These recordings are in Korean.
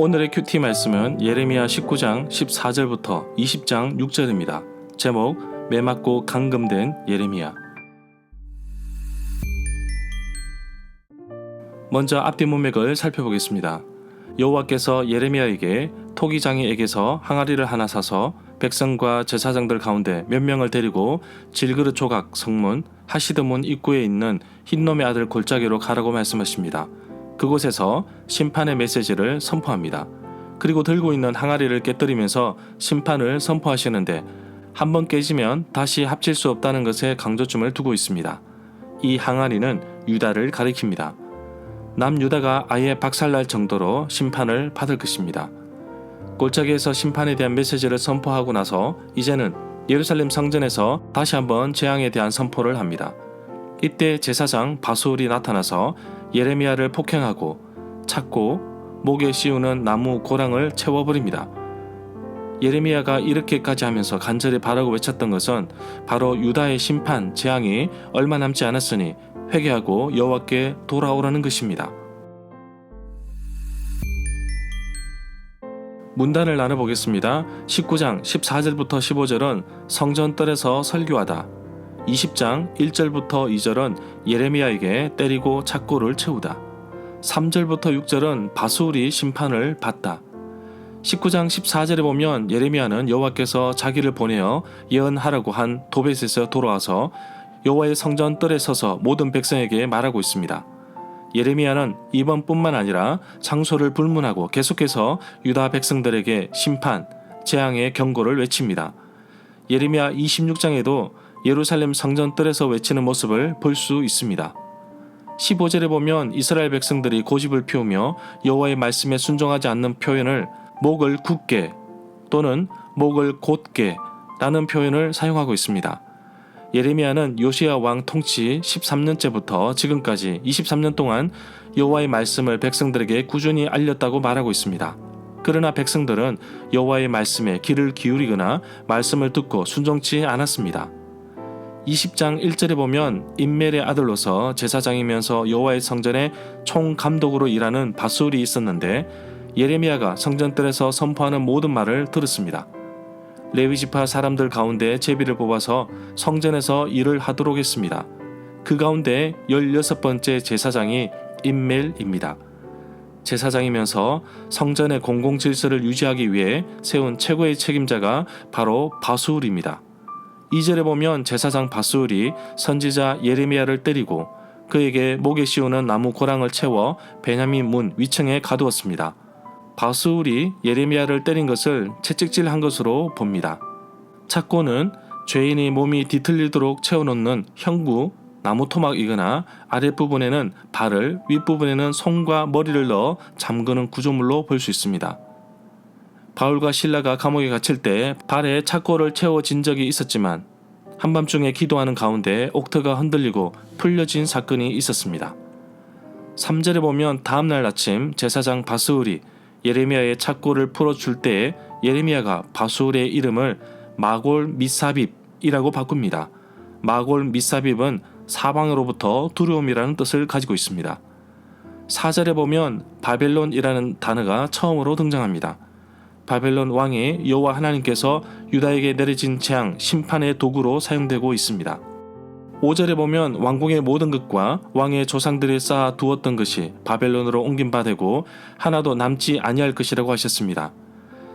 오늘의 큐티 말씀은 예레미야 19장 14절부터 20장 6절입니다. 제목 매맞고 감금된 예레미야. 먼저 앞뒤 문맥을 살펴보겠습니다. 여호와께서 예레미야에게 토기장이에게서 항아리를 하나 사서 백성과 제사장들 가운데 몇 명을 데리고 질그릇 조각 성문 하시드문 입구에 있는 흰놈의 아들 골짜기로 가라고 말씀하십니다. 그곳에서 심판의 메시지를 선포합니다. 그리고 들고 있는 항아리를 깨뜨리면서 심판을 선포하시는데 한 번 깨지면 다시 합칠 수 없다는 것에 강조점을 두고 있습니다. 이 항아리는 유다를 가리킵니다. 남유다가 아예 박살날 정도로 심판을 받을 것입니다. 골짜기에서 심판에 대한 메시지를 선포하고 나서 이제는 예루살렘 성전에서 다시 한번 재앙에 대한 선포를 합니다. 이때 제사장 바수울이 나타나서 예레미야를 폭행하고 찾고 목에 씌우는 나무 고랑을 채워버립니다. 예레미야가 이렇게까지 하면서 간절히 바라고 외쳤던 것은 바로 유다의 심판, 재앙이 얼마 남지 않았으니 회개하고 여호와께 돌아오라는 것입니다. 문단을 나눠보겠습니다. 19장 14절부터 15절은 성전뜰에서 설교하다. 20장 1절부터 2절은 예레미야에게 때리고 착고를 채우다. 3절부터 6절은 바수울이 심판을 받다. 19장 14절에 보면 예레미야는 여호와께서 자기를 보내어 예언하라고 한 도벳에서 돌아와서 여호와의 성전 뜰에 서서 모든 백성에게 말하고 있습니다. 예레미야는 이번뿐만 아니라 장소를 불문하고 계속해서 유다 백성들에게 심판, 재앙의 경고를 외칩니다. 예레미야 26장에도 예루살렘 성전 뜰에서 외치는 모습을 볼 수 있습니다. 15절에 보면 이스라엘 백성들이 고집을 피우며 여호와의 말씀에 순종하지 않는 표현을 목을 굳게 또는 목을 곧게 라는 표현을 사용하고 있습니다. 예레미야는 요시야 왕 통치 13년째부터 지금까지 23년 동안 여호와의 말씀을 백성들에게 꾸준히 알렸다고 말하고 있습니다. 그러나 백성들은 여호와의 말씀에 귀를 기울이거나 말씀을 듣고 순종치 않았습니다. 20장 1절에 보면 인멜의 아들로서 제사장이면서 여호와의 성전의 총감독으로 일하는 바술이 있었는데 예레미야가 성전뜰에서 선포하는 모든 말을 들었습니다. 레위지파 사람들 가운데 제비를 뽑아서 성전에서 일을 하도록 했습니다. 그 가운데 16번째 제사장이 인멜입니다. 제사장이면서 성전의 공공 질서를 유지하기 위해 세운 최고의 책임자가 바로 바수울입니다. 2절에 보면 제사장 바수울이 선지자 예레미야를 때리고 그에게 목에 씌우는 나무 고랑을 채워 베냐민 문 위층에 가두었습니다. 바수울이 예레미야를 때린 것을 채찍질한 것으로 봅니다. 착고는 죄인이 몸이 뒤틀리도록 채워놓는 형부, 나무 토막이거나 아랫부분에는 발을, 윗부분에는 손과 머리를 넣어 잠그는 구조물로 볼 수 있습니다. 바울과 신라가 감옥에 갇힐 때 발에 착고를 채워진 적이 있었지만 한밤중에 기도하는 가운데 옥터가 흔들리고 풀려진 사건이 있었습니다. 3절에 보면 다음날 아침 제사장 바스울이 예레미야의 착고를 풀어줄 때에 예레미야가 바수울의 이름을 마골 미사빕이라고 바꿉니다. 마골 미사빕은 사방으로부터 두려움이라는 뜻을 가지고 있습니다. 4절에 보면 바벨론이라는 단어가 처음으로 등장합니다. 바벨론 왕이 여호와 하나님께서 유다에게 내려진 재앙 심판의 도구로 사용되고 있습니다. 5절에 보면 왕궁의 모든 것과 왕의 조상들이 쌓아 두었던 것이 바벨론으로 옮긴 바 되고 하나도 남지 아니할 것이라고 하셨습니다.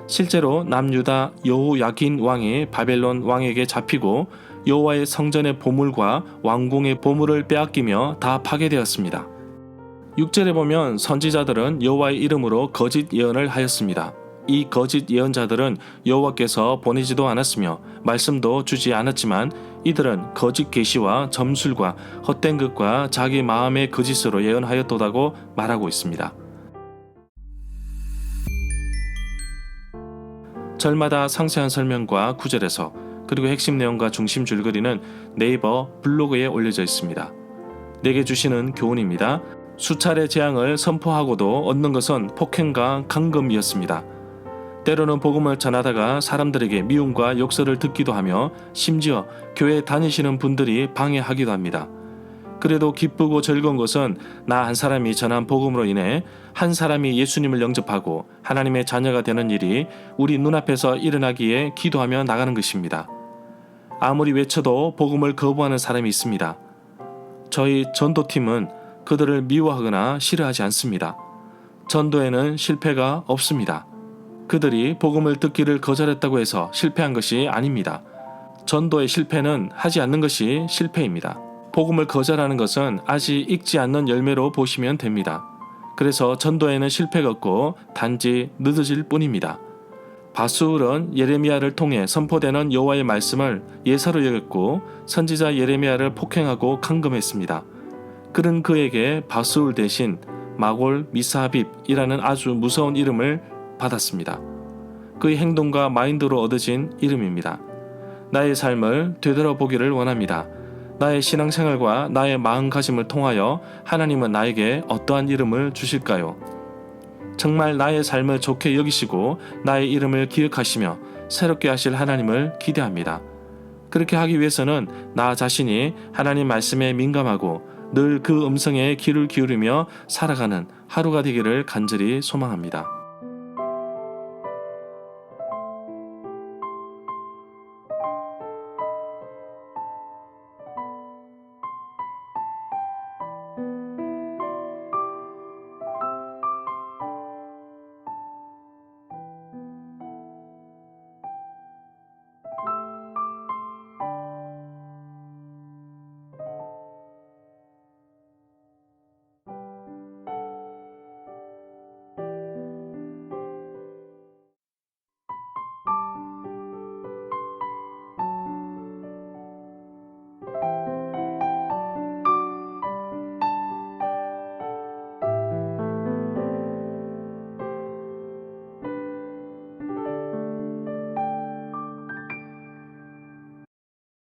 실제로 남유다 여호야긴 왕이 바벨론 왕에게 잡히고 여호와의 성전의 보물과 왕궁의 보물을 빼앗기며 다 파괴되었습니다. 6절에 보면 선지자들은 여호와의 이름으로 거짓 예언을 하였습니다. 이 거짓 예언자들은 여호와께서 보내지도 않았으며 말씀도 주지 않았지만 이들은 거짓 계시와 점술과 헛된 것과 자기 마음의 거짓으로 예언하였도다고 말하고 있습니다. 절마다 상세한 설명과 구절에서 그리고 핵심 내용과 중심 줄거리는 네이버 블로그에 올려져 있습니다. 내게 주시는 교훈입니다. 수차례 재앙을 선포하고도 얻는 것은 폭행과 강금이었습니다. 때로는 복음을 전하다가 사람들에게 미움과 욕설을 듣기도 하며 심지어 교회 다니시는 분들이 방해하기도 합니다. 그래도 기쁘고 즐거운 것은 나 한 사람이 전한 복음으로 인해 한 사람이 예수님을 영접하고 하나님의 자녀가 되는 일이 우리 눈앞에서 일어나기에 기도하며 나가는 것입니다. 아무리 외쳐도 복음을 거부하는 사람이 있습니다. 저희 전도팀은 그들을 미워하거나 싫어하지 않습니다. 전도에는 실패가 없습니다. 그들이 복음을 듣기를 거절했다고 해서 실패한 것이 아닙니다. 전도의 실패는 하지 않는 것이 실패입니다. 복음을 거절하는 것은 아직 익지 않는 열매로 보시면 됩니다. 그래서 전도에는 실패가 없고 단지 늦어질 뿐입니다. 바수울은 예레미야를 통해 선포되는 여호와의 말씀을 예사로 여겼고 선지자 예레미야를 폭행하고 감금했습니다. 그는 그에게 바수울 대신 마골 미사합입이라는 아주 무서운 이름을 받았습니다. 그의 행동과 마인드로 얻어진 이름입니다. 나의 삶을 되돌아보기를 원합니다. 나의 신앙생활과 나의 마음가짐을 통하여 하나님은 나에게 어떠한 이름을 주실까요? 정말 나의 삶을 좋게 여기시고 나의 이름을 기억하시며 새롭게 하실 하나님을 기대합니다. 그렇게 하기 위해서는 나 자신이 하나님 말씀에 민감하고 늘 그 음성에 귀를 기울이며 살아가는 하루가 되기를 간절히 소망합니다.